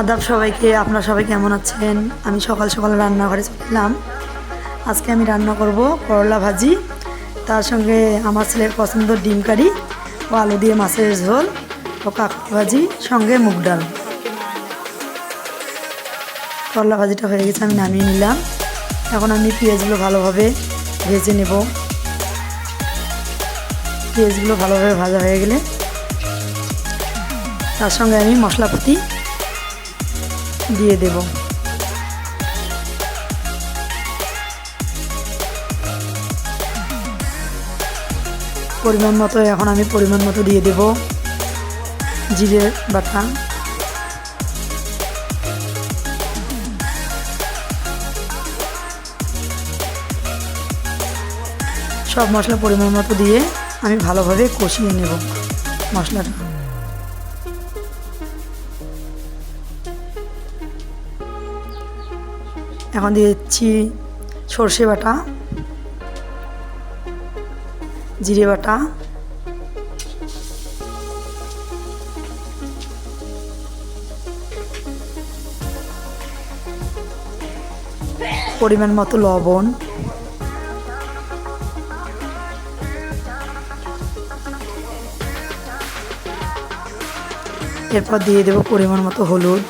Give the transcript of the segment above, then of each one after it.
আদাব সবাইকে, আপনারা সবাই কেমন আছেন? আমি সকাল সকাল রান্নাঘরে চলে আজকে আমি রান্না করব করলা ভাজি, তার সঙ্গে আমার ছেলের পছন্দ ডিম কারি ও আলু দিয়ে মাছের ঝোল ও কাকড়ি ভাজি, সঙ্গে মুগ ডাল। করলা ভাজিটা হয়ে গেছে, আমি নামিয়ে নিলাম। এখন আমি পেঁয়াজগুলো ভালোভাবে ভেজে নেব। পেঁয়াজগুলো ভালোভাবে ভাজা হয়ে গেলে তার সঙ্গে আমি মশলাপাতি দিয়ে দেব। পরিমাণ মতো, এখন আমি পরিমাণ মতো দিয়ে দেব। জিরে বাটা। সব মশলা পরিমাণ মতো দিয়ে আমি ভালোভাবে কষিয়ে নেব মশলাটা। এখন দিয়ে দিচ্ছি সর্ষে বাটা, জিরে বাটা, পরিমাণ মতো লবণ, এরপর দিয়ে দেবো পরিমাণ মতো হলুদ।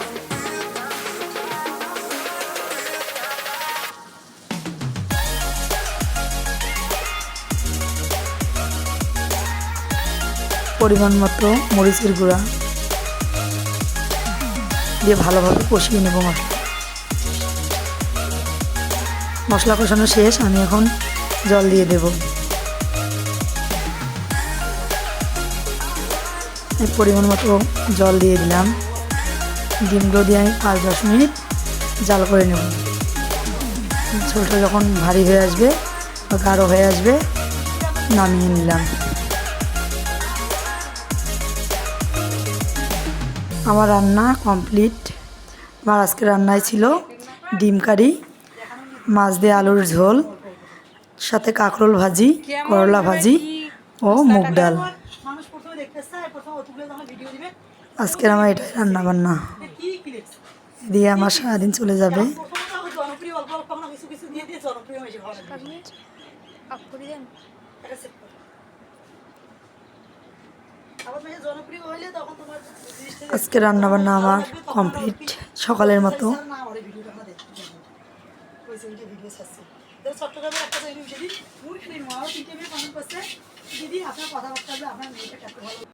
পরিমাণ মতো মরিচের গুঁড়া দিয়ে ভালোভাবে কষিয়ে নেব মশলা মশলা কষানো শেষ, আমি এখন জল দিয়ে দেব। পরিমাণ মতো জল দিয়ে দিলাম। ডিমগুলো দিয়ে আমি পাঁচ দশ মিনিট জাল করে নেব। ঝোলটা যখন ভারী হয়ে আসবে বা গাঢ় হয়ে আসবে, নামিয়ে নিলাম। আমার রান্না কমপ্লিট আমার আজকে রান্নায় ছিল ডিম কারি, মাছ দিয়ে আলুর ঝোল, সাথে কাঁকরোল ভাজি, করলা ভাজি ও মুগ ডাল। আজকের আমার এটাই রান্না বান্না দিয়ে আমার সারাদিন চলে যাবে। আজকে রান্না বান্না আমার কমপ্লিট সকালের মতো। দিদি আপনার কথাবার্তা আপনার মেয়েটা